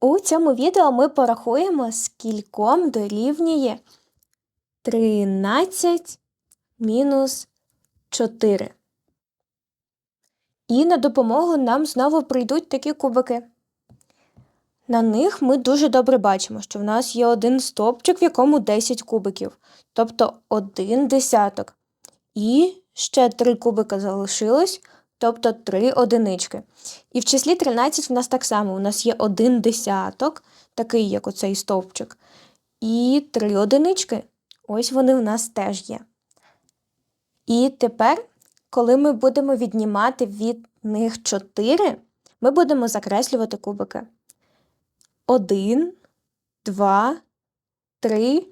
У цьому відео ми порахуємо, скільком дорівнює 13 мінус 4. І на допомогу нам знову прийдуть такі кубики. На них ми дуже добре бачимо, що в нас є один стовпчик, в якому 10 кубиків, тобто один десяток. І ще 3 кубика залишилось, тобто 3 одинички. І в числі 13 в нас так само. У нас є один десяток, такий, як оцей стовпчик, і 3 одинички. Ось вони в нас теж є. І тепер, коли ми будемо віднімати від них 4, ми будемо закреслювати кубики. 1, 2, 3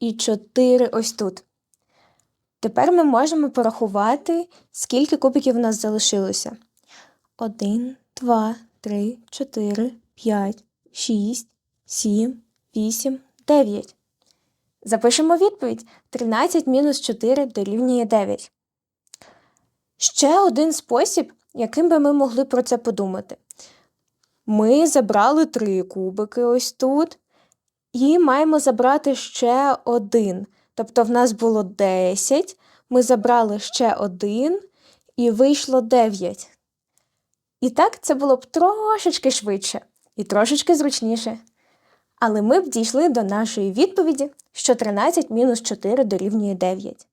і 4 ось тут. Тепер ми можемо порахувати, скільки кубиків у нас залишилося. 1, 2, 3, 4, 5, 6, 7, 8, 9. Запишемо відповідь. 13 мінус 4 дорівнює 9. Ще один спосіб, яким би ми могли про це подумати. Ми забрали 3 кубики ось тут. І маємо забрати ще один. Тобто в нас було 10, ми забрали ще один і вийшло 9. І так це було б трошечки швидше і трошечки зручніше. Але ми б дійшли до нашої відповіді, що 13 мінус 4 дорівнює 9.